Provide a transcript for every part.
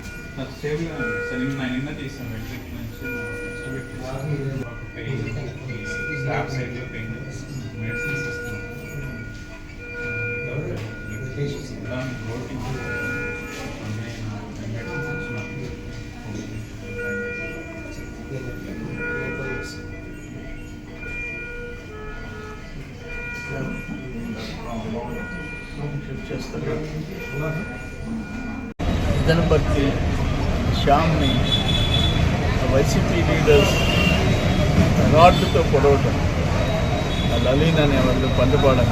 Sir నిన్న నిన్న తీస్తాం మెట్రిక్ నుంచి పెయిన్ స్టాఫ్ సైడ్లో పెయిన్ మెడిసిన్స్ ఇస్తున్నాం రోటింగ్ శ్యామ్ని వైసీపీ లీడర్స్ రాడ్తో పొడవటం. లలీన్ అనే వాళ్ళు పండుపాడం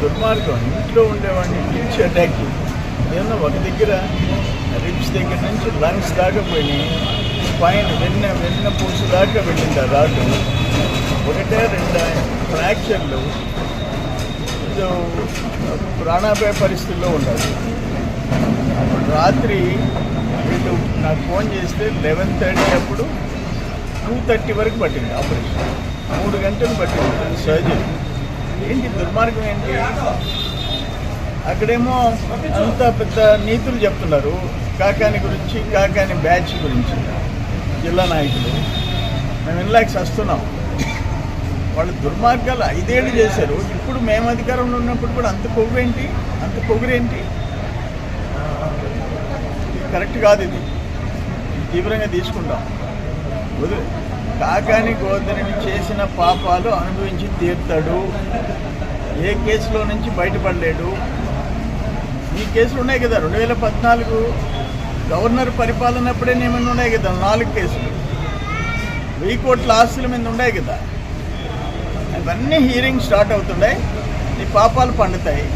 దుర్మార్గం. ఇంట్లో ఉండేవాడిని పిలిచి అటాక్ ఏమన్నా ఒక దగ్గర రిప్స్ దగ్గర నుంచి లంగ్స్ దాకా పోయినాయి పైన వెన్న వెన్న పూసు దాకా వెళ్ళింది ఆ రాడ్డు. ఒకటే రెండు ఫ్రాక్చర్లు ప్రాణాపాయ పరిస్థితుల్లో ఉండాలి. రాత్రి వీళ్ళు నాకు ఫోన్ చేస్తే లెవెన్ థర్టీ అప్పుడు టూ థర్టీ వరకు పట్టింది ఆపరేషన్. మూడు గంటలు పట్టింది సర్జరీ ఏంటి దుర్మార్గం ఏంటి? అక్కడేమో అంత పెద్ద నీతులు చెప్తున్నారు. కాకాని గురించి కాకాని బ్యాచ్ గురించి. జిల్లా నాయకులు. మేము ఇన్లాక్స్ వస్తున్నాం. వాళ్ళు దుర్మార్గాలు ఐదేళ్ళు చేశారు. ఇప్పుడు మేము అధికారంలో ఉన్నప్పుడు కూడా అంత కొవ్వేంటి అంత పొగురేంటి? కరెక్ట్ కాదు ఇది. తీవ్రంగా తీసుకుంటాం. వదిలే. కాకాని గోదరిని చేసిన పాపాలు అనుభవించి తీరుతాడు. ఏ కేసులో నుంచి బయటపడలేడు. ఈ కేసులు ఉన్నాయి కదా. రెండు వేల పద్నాలుగు గవర్నర్ పరిపాలనప్పుడే ఏమైనా ఉన్నాయి కదా. నాలుగు కేసులు. వెయ్యి కోట్ల ఆస్తుల మీద ఉన్నాయి కదా. అవన్నీ హీరింగ్ స్టార్ట్ అవుతున్నాయి. నీ పాపాలు పండుతాయి.